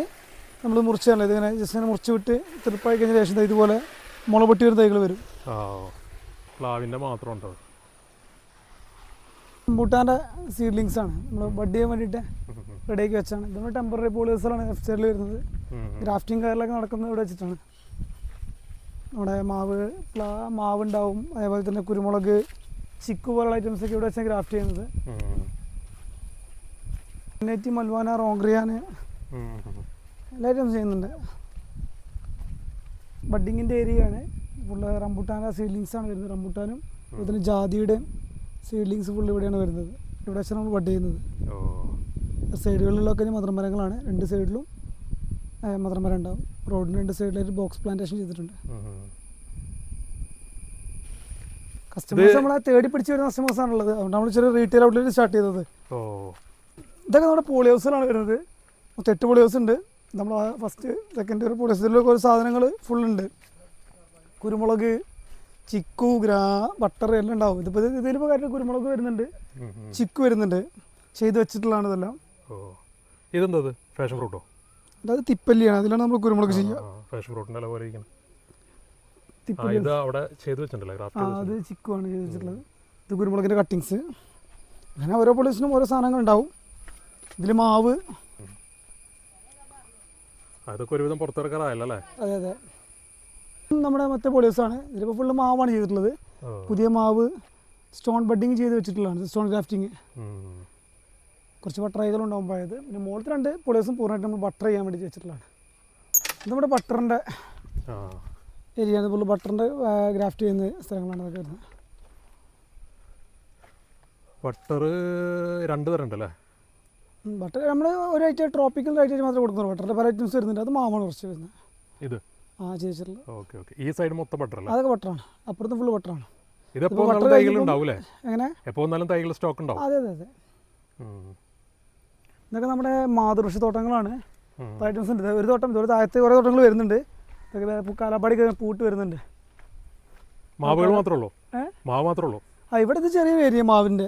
നമ്മൾ മുറിച്ചാണല്ലോ. ഇതിങ്ങനെ ജസ്റ്റ് ഇങ്ങനെ മുറിച്ച് വിട്ട് തൃപ്പായി കഴിഞ്ഞ ശേഷം ഇതുപോലെ മുള പൊട്ടി വരുന്ന തൈകൾ വരും. പ്ലാവിന്റെ മാത്രം ഉണ്ടോ റംബൂട്ടാന്റെ സീഡ്ലിങ്സ് ആണ്. നമ്മൾ ബഡ് ചെയ്യാൻ വേണ്ടിയിട്ട് റെഡിയാക്കി വെച്ചാണ്. ഇത് ടെമ്പററി പോളിയേഴ്സുകളാണ് എഫ് സൈഡിൽ വരുന്നത്. ഗ്രാഫ്റ്റിംഗ് കാര്യങ്ങളൊക്കെ നടക്കുന്നത് ഇവിടെ വെച്ചിട്ടാണ്. നമ്മുടെ മാവ് പ്ലാ മാവ് ഉണ്ടാവും അതേപോലെ തന്നെ കുരുമുളക് ചിക്കു പോലുള്ള ഐറ്റംസ് ഒക്കെ ഇവിടെ വെച്ചാൽ ഗ്രാഫ്റ്റ് ചെയ്യുന്നത്. നെറ്റി മൽവാന റോങ്ക്രിയാന് എല്ലാ ഐറ്റംസ് ചെയ്യുന്നുണ്ട്. ബഡ്ഡിങ്ങിന്റെ ഏരിയയാണ് ഫുള്ള് റംബുട്ടാന്റെ സീഡ്ലിങ്സ് ആണ് വരുന്നത്. റംബുട്ടാനും അതുപോലെ തന്നെ ജാതിയുടെയും സീഡ്ലിങ്സ് ഫുള്ള് ഇവിടെയാണ് വരുന്നത്. ഇവിടെ വെച്ചാണ് നമ്മൾ ബഡ് ചെയ്യുന്നത്. സൈഡുകളിലൊക്കെ മധുരമരങ്ങളാണ് രണ്ട് സൈഡിലും മധുരമരം ഉണ്ടാവും റോഡിന് രണ്ട് സൈഡിലായിട്ട് ബോക്സ് പ്ലാന്റേഷൻ ചെയ്തിട്ടുണ്ട്. കസ്റ്റമേഴ്സ് നമ്മളെ തേടി പിടിച്ച് വരുന്ന കസ്റ്റമേഴ്സ് ആണുള്ളത്. അതുകൊണ്ട് നമ്മൾ ചെറിയ റീറ്റെയിൽ ഔട്ട്ലെറ്റ് സ്റ്റാർട്ട് ചെയ്തത്. ഇതൊക്കെ നമ്മുടെ പോളി ഹൗസിലാണ് വരുന്നത്. മൊത്തം എട്ട് പോളി ഹൗസ് ഉണ്ട്. നമ്മൾ ഫസ്റ്റ് സെക്കൻഡ് ഒരു പോളി ഹൗസിലൊക്കെ ഒരു സാധനങ്ങൾ ഫുൾ ഉണ്ട്. കുരുമുളക് ചിക്കു ഗ്രാ ബട്ടർ എല്ലാം ഉണ്ടാവും. ഇതിപ്പോൾ ഇതിലിപ്പോൾ കാര്യം കുരുമുളക് വരുന്നുണ്ട്. ചിക്കു വരുന്നുണ്ട്. ചെയ്ത് വെച്ചിട്ടുള്ളതാണ് ഇതെല്ലാം. ഓ. ഇതെന്തത് ഫാഷൻ ഫ്രൂട്ടോ അതായത് തിപ്പല്ലിയാണ്. അതിലാണ് നമ്മൾ കുരുമുളക് ചെയ്യുക. ഫ്രഷ് ഫ്രൂട്ടിന്റെ ഇല പോലെ ഇരിക്കണം. ഇത് അവിടെ ചെയ്തു വെച്ചിട്ടുണ്ടല്ലേ? ആ അത് ചിക്കുവാണ് ചെയ്തു വെച്ചിട്ടുള്ളത്. ഇത് കുരുമുളകിന്റെ കട്ടിങ്സ് അങ്ങനെ ഓരോ പൊളിസിനും ഓരോ സാധനങ്ങൾ ഉണ്ടാവും. ഇതിൽ മാവ്. അതൊക്കെ ഒരുവിധം പുറത്തിറക്കാറായല്ലേ അതെ അതെ. നമ്മുടെ മറ്റേ പൊളിസാണ് ഇതിലിപ്പോൾ ഫുള്ള് മാവാണ് ചെയ്തിട്ടുള്ളത്. പുതിയ മാവ് സ്റ്റോൺ ബഡ്ഡിങ് ചെയ്ത് വെച്ചിട്ടുള്ളതാണ്. Stone grafting. കുറച്ച് ബട്ടർ ഉണ്ടാവും പോയത് പിന്നെ മുകളിൽ രണ്ട് പൊളിയേഴ്സും പൂർണമായിട്ട് നമ്മൾ ബട്ടർ ചെയ്യാൻ വേണ്ടി വെച്ചിട്ടുള്ളതാണ്. ഇത് നമ്മുടെ ബട്ടറിന്റെ ഏരിയ. അതുപോലെ ബട്ടറിന്റെ ഗ്രാഫ്റ്റ് ചെയ്യുന്ന സ്ഥലങ്ങളാണ് അതൊക്കെ വരുന്നത്. ബട്ടർ രണ്ട് തരം ഉണ്ടല്ലേ ബട്ടർ നമ്മൾ ഒരു ഐറ്റം ട്രോപ്പിക്കൽ ഐറ്റം മാത്രമേ കൊടുക്കുന്നുള്ളൂ. ബട്ടറിന്റെ പല ഐറ്റംസ് വരുന്നുണ്ട്. അത് മാമാണ് കുറച്ച് വരുന്നത്. ഇത്? ആ ചേച്ചിട്ടുള്ളത് ഓക്കെ ഓക്കെ ഈ സൈഡ് മൊത്തം ബട്ടർ അല്ല? അതൊക്കെ ബട്ടറാണ് അപ്പുറത്ത് ഫുള്ള് ബട്ടറാണ് ഇതെപ്പോ butter വന്നാലും തൈകൾ ഉണ്ടാവും അല്ലേ എങ്ങനെ? എപ്പോ വന്നാലും തൈകൾ സ്റ്റോക്ക് ഉണ്ടാവും. അതെ അതെ അതെ. ഇതൊക്കെ നമ്മുടെ മാതൃഷി തോട്ടങ്ങളാണ്. ഐറ്റംസ് ഉണ്ട് ഒരു തോട്ടം ഇതുപോലെ താഴത്തെ കുറേ തോട്ടങ്ങൾ വരുന്നുണ്ട്. ഇതൊക്കെ കാലാപ്പാടി പൂട്ട് വരുന്നുണ്ട്. മാവുകൾ മാത്രമല്ലോ മാവ് മാത്രമല്ലോ ആ ഇവിടെ ഇത് ചെറിയ ഏരിയ മാവിന്റെ.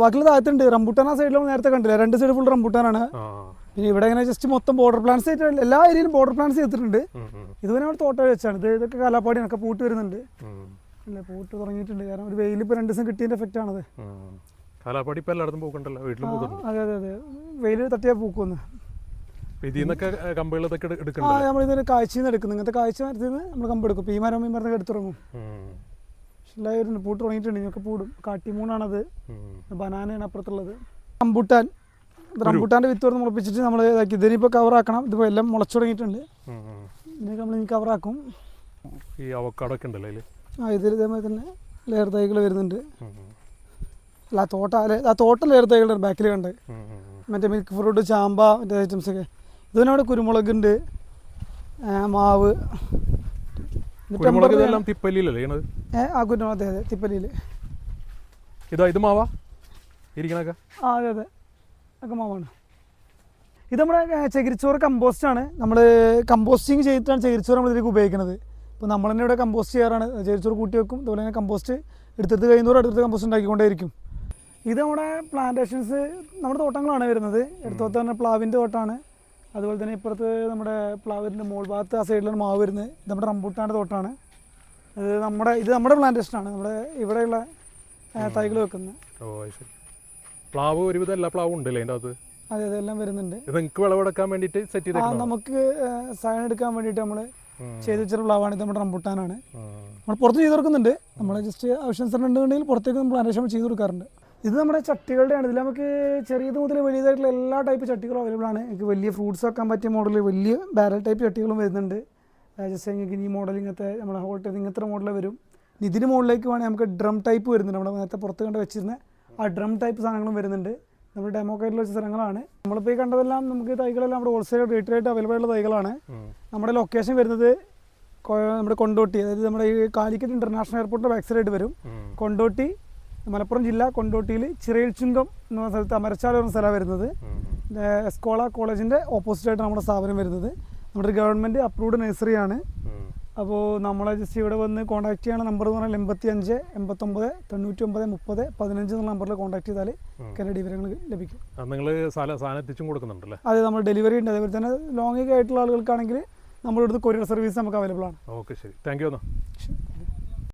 ബാക്കിയുള്ള താഴത്തുണ്ട്. റംബൂട്ടാൻ ആ സൈഡിൽ നേരത്തെ കണ്ടില്ല? രണ്ട് സൈഡ് ഫുൾ റംബൂട്ടാനാണ് പിന്നെ ഇവിടെ ഇങ്ങനെ ജസ്റ്റ് മൊത്തം ബോർഡർ പ്ലാന്റ്സ് ആയിട്ട് എല്ലാ ഏരിയയിലും ബോർഡർ പ്ലാന്റ്സ് ചെയ്തിട്ടുണ്ട്. ഇതുവരെ നമ്മൾ തോട്ടം വെച്ചാണ്. ഇത് ഇതൊക്കെ കാലാപ്പാടിയാണ്. പൂട്ട് വരുന്നുണ്ട്. അല്ലേ പൂട്ട് തുടങ്ങിയിട്ടുണ്ട്. കാരണം ഒരു വെയിൽ ഇപ്പോൾ രണ്ട് ദിവസം കിട്ടിയതിന്റെ എഫക്റ്റ് ആണത്. കാലാപ്പാടി ഇപ്പം എല്ലായിടത്തും പൂക്കുണ്ടല്ലോ? വീട്ടിലും ആ, അതെ അതെ അതെ. വെയിൽ തട്ടിയാൽ പൂക്കുമെന്ന് ഇതിൽ നിന്നൊക്കെ കമ്പുകൾ ഇതൊക്കെ ആ നമ്മൾ ഇതിന് കാഴ്ചയിൽ നിന്ന് എടുക്കുന്നു. ഇങ്ങനത്തെ കാഴ്ച മരത്തിൽ നിന്ന് നമ്മൾ കമ്പ് എടുക്കും. ഈ മരം ഈ മരത്തൊക്കെ എടുത്തുറങ്ങും എല്ലാവരും പൂട്ട് തുടങ്ങിയിട്ടുണ്ട് ഇനിയൊക്കെ പൂടും. കാട്ടിമൂണാണത്. ബനാനയാണ് അപ്പുറത്തുള്ളത്. റംബൂട്ടാൻ. റംബൂട്ടാന്റെ വിത്ത് പറഞ്ഞ് മുളപ്പിച്ചിട്ട് നമ്മൾ ഇതാക്കി. ഇതിനിപ്പോൾ കവറാക്കണം. ഇതിപ്പോൾ എല്ലാം മുളച്ചു തുടങ്ങിയിട്ടുണ്ട്. ഇതിനൊക്കെ നമ്മൾ ഇനി കവറാക്കും. ഈ അവക്കാടൊക്കെ ഉണ്ടല്ലോ ആ ഇതിൽ ഇതേമാതിരി തന്നെ ലെയർ തൈകൾ വരുന്നുണ്ട്. അല്ല തോട്ടാൽ തോട്ട അല്ലെ ആ തോട്ട തൈകളുടെ ബാക്കിൽ കണ്ട്. മറ്റേ മിൽക്ക് ഫ്രൂട്ട് ചാമ്പ മറ്റേ ഐറ്റംസ് ഒക്കെ. ഇതിനോട് കുരുമുളകുണ്ട് മാവ്. കുരുമുളക് ഇതെല്ലാം തിപ്പല്ലിയിലല്ലേ ചെയ്യണത് ആ കുരുമുളക് അതെ അതെ തിപ്പലിയിൽ ഇതാ ഇത് മാവാ? ഇരിക്കണൊക്കെ ആ അതെ അതെ. ഒക്കെ മാവാണ്. ഇത് നമ്മുടെ ഏ, കമ്പോസ്റ്റ് ആണ്. നമ്മൾ കമ്പോസ്റ്റിങ് ചെയ്തിട്ടാണ് ചകിരിച്ചോറ് നമ്മൾ ഇതിലേക്ക് ഉപയോഗിക്കുന്നത് ഇപ്പോൾ നമ്മൾ തന്നെ ഇവിടെ കമ്പോസ്റ്റ് ചെയ്യാറാണ്. ചകിരിച്ചോറ് കൂട്ടി വെക്കും അതുപോലെ തന്നെ കമ്പോസ്റ്റ് എടുത്തെടുത്ത് കഴിയുന്നവർ അടുത്തടുത്ത് കമ്പോസ്റ്റ് ഉണ്ടാക്കിക്കൊണ്ടേയിരിക്കും. ഇത് നമ്മുടെ പ്ലാന്റേഷൻസ് നമ്മുടെ തോട്ടങ്ങളാണ് വരുന്നത്. എടുത്തോട്ട് തന്നെ പ്ലാവിന്റെ തോട്ടമാണ് അതുപോലെ തന്നെ ഇപ്പുറത്ത് നമ്മുടെ പ്ലാവിന്റെ മോൾ ഭാഗത്ത് ആ സൈഡിലാണ് മാവ് വരുന്നത്. ഇത് നമ്മുടെ റംബൂട്ടാന്റെ തോട്ടമാണ് ഇത് നമ്മുടെ ഇത് നമ്മുടെ പ്ലാന്റേഷനാണ് നമ്മുടെ ഇവിടെയുള്ള തൈകൾ വെക്കുന്നത്. ഓ അത് ശരി. പ്ലാവ് ഒരുവിധം എല്ലാ പ്ലാവും ഉണ്ടല്ലേ അതിന്റെ അകത്ത്? അതെ എല്ലാം വരുന്നുണ്ട്. ഇത് നിങ്ങൾക്ക് വിളവെടുക്കാൻ വേണ്ടിയിട്ട് സെറ്റ് ആ നമുക്ക് സയൻ എടുക്കാൻ വേണ്ടിയിട്ട് നമ്മൾ. ചെയ്ത് വെച്ചിട്ടുള്ള പ്ലാവാണ്. ഇത് നമ്മുടെ റംബൂട്ടാനാണ്. നമ്മൾ പുറത്ത് ചെയ്ത് കൊടുക്കുന്നുണ്ട്. നമ്മൾ ജസ്റ്റ് ആവശ്യാനുസരണം ഉണ്ടെന്നുണ്ടെങ്കിൽ പുറത്തേക്ക് നമ്മൾ പ്ലാന്റേഷൻ ചെയ്ത് കൊടുക്കാറുണ്ട്. ഇത് നമ്മുടെ ചട്ടികളുടെയാണ്. ഇതിൽ നമുക്ക് ചെറിയത് മുതൽ വലിയതായിട്ടുള്ള എല്ലാ ടൈപ്പ് ചട്ടികളും അവൈലബിൾ ആണ്. എനിക്ക് വലിയ ഫ്രൂട്ട്സ് വെക്കാൻ പറ്റിയ മോഡൽ വലിയ ബാരൽ ടൈപ്പ് ചട്ടികളും വരുന്നുണ്ട്. ജസ്റ്റ് നിങ്ങൾക്ക് ഈ മോഡൽ ഇങ്ങനത്തെ നമ്മുടെ ഹോൾ ടൈപ്പ് ഇങ്ങനത്തെ മോഡൽ വരും. ഇതിന് മുകളിലേക്ക് വേണമെങ്കിൽ നമുക്ക് ഡ്രം ടൈപ്പ് വരുന്നുണ്ട്. നമ്മുടെ നേരത്തെ പുറത്ത് കണ്ട് വെച്ചിരുന്ന ആ ഡ്രം ടൈപ്പ് സാധനങ്ങളും വരുന്നുണ്ട്. നമ്മുടെ ഡെമോ കയറിൽ വെച്ച സ്ഥലങ്ങളാണ് നമ്മളിപ്പോൾ ഈ കണ്ടതെല്ലാം നമുക്ക് തൈകളെല്ലാം നമ്മുടെ ഹോൾസെയിൽ റേറ്റിലായിട്ട് അവൈലബിൾ ആയിട്ടുള്ള തൈകളാണ്. നമ്മുടെ ലൊക്കേഷൻ വരുന്നത് നമ്മുടെ കൊണ്ടോട്ടി. അതായത് നമ്മുടെ ഈ കാലിക്കറ്റ് ഇന്റർനാഷണൽ എയർപോർട്ടിന്റെ ബാക്ക് സൈഡ് വരും. കൊണ്ടോട്ടി മലപ്പുറം ജില്ല കൊണ്ടോട്ടിയിൽ ചിറയിൽ ചുങ്കം എന്ന് പറഞ്ഞ സ്ഥലത്ത് അമരച്ചാല എന്ന സ്ഥലമാണ് വരുന്നത്. എസ്കോള കോളേജിന്റെ ഓപ്പോസിറ്റായിട്ട് നമ്മുടെ സ്ഥാപനം വരുന്നത്. നമ്മുടെ ഗവൺമെന്റ് അപ്രൂവ്ഡ് നഴ്സറിയാണ് ആണ്. അപ്പോൾ നമ്മളെ ജസ്റ്റ് ഇവിടെ വന്ന് കോൺടാക്ട് ചെയ്യണ നമ്പർ എന്ന് പറഞ്ഞാൽ എൺപത്തി അഞ്ച് എൺപത്തൊമ്പത് തൊണ്ണൂറ്റി ഒമ്പത് മുപ്പത് പതിനഞ്ച് എന്നുള്ള നമ്പറിൽ കോൺടാക്ട് ചെയ്താൽ കാര്യ കരടി വിവരങ്ങൾ ലഭിക്കും. അത് നിങ്ങൾ സാധനം എത്തിച്ചും കൊടുക്കുന്നുണ്ടല്ലേ? അതെ നമ്മൾ ഡെലിവറി ഉണ്ട്. അതേപോലെ തന്നെ ലോങ് ആയിട്ടുള്ള ആളുകൾക്കാണെങ്കിൽ നമ്മുടെ കൊറിയർ സർവീസ് നമുക്ക് അവൈലബിൾ ആണ്. ഓക്കെ ശരി. താങ്ക് യു എന്നാൽ ശരി.